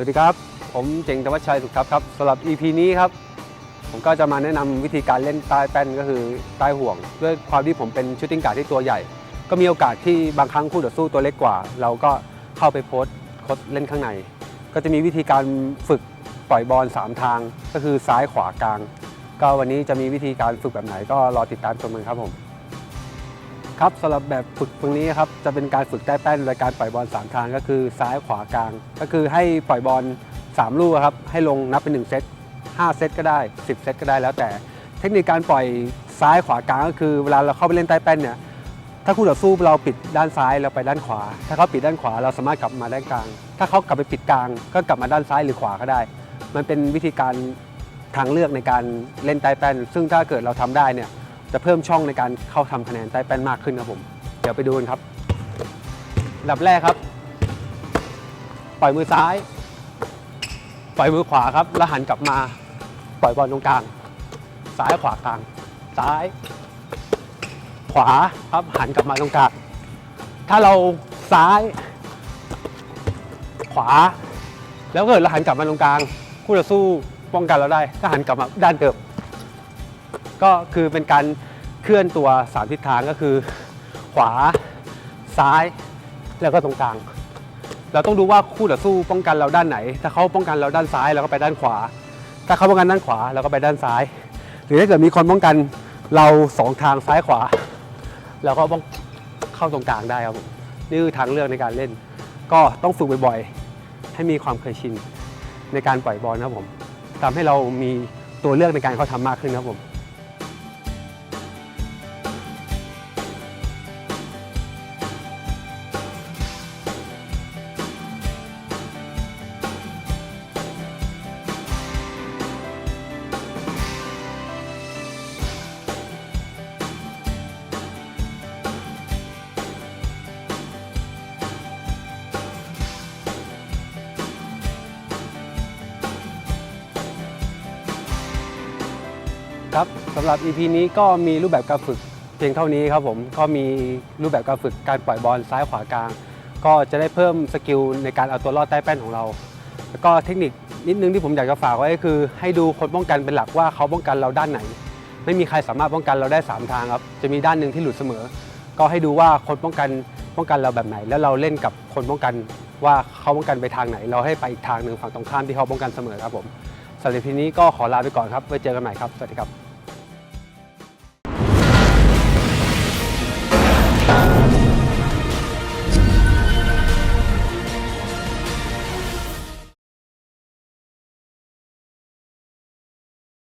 สวัสดีครับ ผมเจงธวัชชัยสุขทัพครับสำหรับ EP นี้ครับ ผมก็จะมาแนะนำวิธีการเล่นใต้แป้นก็คือใต้ห่วง ด้วยความที่ผมเป็นชูตติ้งการ์ดที่ตัวใหญ่ ก็มีโอกาสที่บางครั้งคู่ต่อสู้ตัวเล็กกว่า เราก็เข้าไปโพสต์โคดเล่นข้างใน ก็จะมีวิธีการฝึกปล่อยบอล3 ทาง ก็คือซ้ายขวากลาง ก็วันนี้จะมีวิธีการฝึกแบบไหนก็รอติดตามชมกันครับผม ครับสำหรับแบบฝึกตรงนี้ครับจะเป็นการฝึกใต้แป้นโดยการปล่อยบอล3ทางก็คือซ้ายขวากลาง ก็คือให้ปล่อยบอล3ลูกครับให้ลงนับเป็น 1 เซต5 เซตก็ได้ 10 เซตก็ได้แล้วแต่ เทคนิคการปล่อยซ้ายขวากลางก็คือเวลาเราเข้าไปเล่นใต้แป้นเนี่ยถ้าคู่ต่อสู้เราปิดด้านซ้ายเราไปด้านขวา ถ้าเขาปิดด้านขวาเราสามารถกลับมาด้านกลาง ถ้าเขากลับไปปิดกลางก็กลับมาด้านซ้ายหรือขวาก็ได้ มันเป็นวิธีการทางเลือกในการเล่นใต้แป้น ซึ่งถ้าเกิดเราทำได้เนี่ย จะเพิ่มช่องในการเข้าทำคะแนนใต้แป้นมากขึ้นครับผม เดี๋ยวไปดูกันครับดับแรกครับ ปล่อยมือซ้าย ปล่อยมือขวาครับ แล้วหันกลับมา ปล่อยบอลตรงกลาง ซ้ายขวากลาง ซ้าย ขวาครับ หันกลับมาตรงกลาง ถ้าเราซ้าย ขวา แล้วเกิดเราหันกลับมาตรงกลาง คู่ต่อสู้ป้องกันเราได้ ถ้าหันกลับมาด้านเดิม ก็คือเป็นการเคลื่อนตัวสามทิศทางก็คือ ขวาซ้ายแล้วก็ตรงกลาง เราต้องดูว่าคู่ต่อสู้ป้องกันเราด้านไหน ถ้าเขาป้องกันเราด้านซ้ายเราก็ไปด้านขวา ถ้าเขาป้องกันด้านขวาเราก็ไปด้านซ้าย หรือถ้าเกิดมีคนป้องกันเราสองทางซ้ายขวาเราก็ป้องเข้าตรงกลางได้ครับนี่คือทางเลือกในการเล่น ก็ต้องฝึกบ่อยๆ ให้มีความเคยชินในการปล่อยบอลนะครับผมทำให้เรามีตัวเลือกในการเข้าทำมากขึ้นครับผม ครับสำหรับ EP นี้ก็มีรูปแบบการฝึกเพียงเท่านี้ครับผมก็มีรูปแบบการฝึกการปล่อยบอลซ้ายขวากลาง ก็จะได้เพิ่มสกิลในการเอาตัวรอดใต้แป้นของเรา แล้วก็เทคนิคนิดนึงที่ผมอยากจะฝากไว้ก็คือ ให้ดูคนป้องกันเป็นหลักว่าเขาป้องกันเราด้านไหน ไม่มีใครสามารถป้องกันเราได้สามทางครับจะมีด้านหนึ่งที่หลุดเสมอ ก็ให้ดูว่าคนป้องกันป้องกันเราแบบไหน แล้วเราเล่นกับคนป้องกันว่าเขาป้องกันไปทางไหน เราให้ไปอีกทางหนึ่งฝั่งตรงข้ามที่เขาป้องกันเสมอครับผมสำหรับทีนี้ก็ขอลาไปก่อนครับไว้เจอกันใหม่ครับสวัสดีครับ